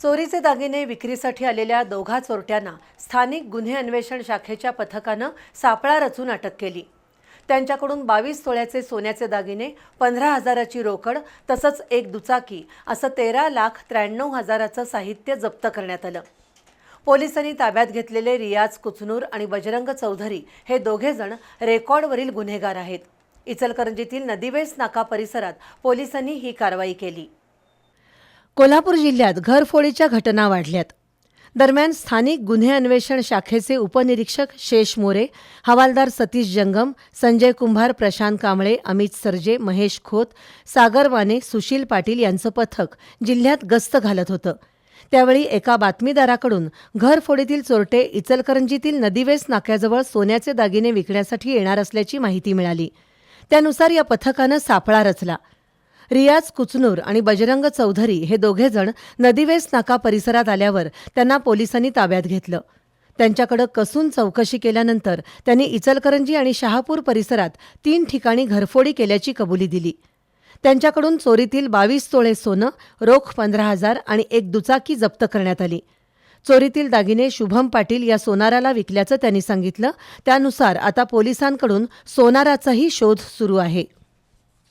चोरीचे दागिने विक्रीसाठी आलेल्या दोघा चोरट्यांना स्थानिक गुन्हे अन्वेषण शाखेच्या पथकानं सापळा रचून अटक केली. त्यांच्याकडून बावीस तोळ्याचे सोन्याचे दागिने पंधरा हजाराची रोकड तसंच एक दुचाकी असं तेरा लाख त्र्याण्णव हजाराचं साहित्य जप्त करण्यात आलं. पोलिसांनी ताब्यात घेतलेले रियाज कुचनूर आणि बजरंग चौधरी हे दोघेजण रेकॉर्डवरील गुन्हेगार आहेत. इचलकरंजीतील नदीवेस नाका परिसरात पोलिसांनी ही कारवाई केली. कोल्हापूर जिल्ह्यात घरफोडीच्या घटना वाढल्यात. दरम्यान स्थानिक गुन्हे अन्वेषण शाखेचे उपनिरीक्षक शेष मोरे हवालदार सतीश जंगम संजय कुंभार प्रशांत कांबळे अमित सरजे महेश खोत सागर वाने सुशील पाटील यांचं पथक जिल्ह्यात गस्त घालत होतं. त्यावेळी एका बातमीदाराकडून घरफोडीतील चोरटे इचलकरंजीतील नदीवेस नाक्याजवळ सोन्याचे दागिने विकण्यासाठी येणार असल्याची माहिती मिळाली. त्यानुसार या पथकानं सापळा रचला. रियाज कुचनूर आणि बजरंग चौधरी हे दोघेजण नदीवेस नाका परिसरात आल्यावर त्यांना पोलिसांनी ताब्यात घेतलं. त्यांच्याकडे कसून चौकशी केल्यानंतर त्यांनी इचलकरंजी आणि शहापूर परिसरात तीन ठिकाणी घरफोडी केल्याची कबुली दिली. त्यांच्याकडून चोरीतील बावीस तोळे सोनं रोख पंधरा हजार आणि एक दुचाकी जप्त करण्यात आली. चोरीतील दागिने शुभम पाटील या सोनाराला विकल्याचं त्यांनी सांगितलं. त्यानुसार आता पोलिसांकडून सोनाराचाही शोध सुरू आहे.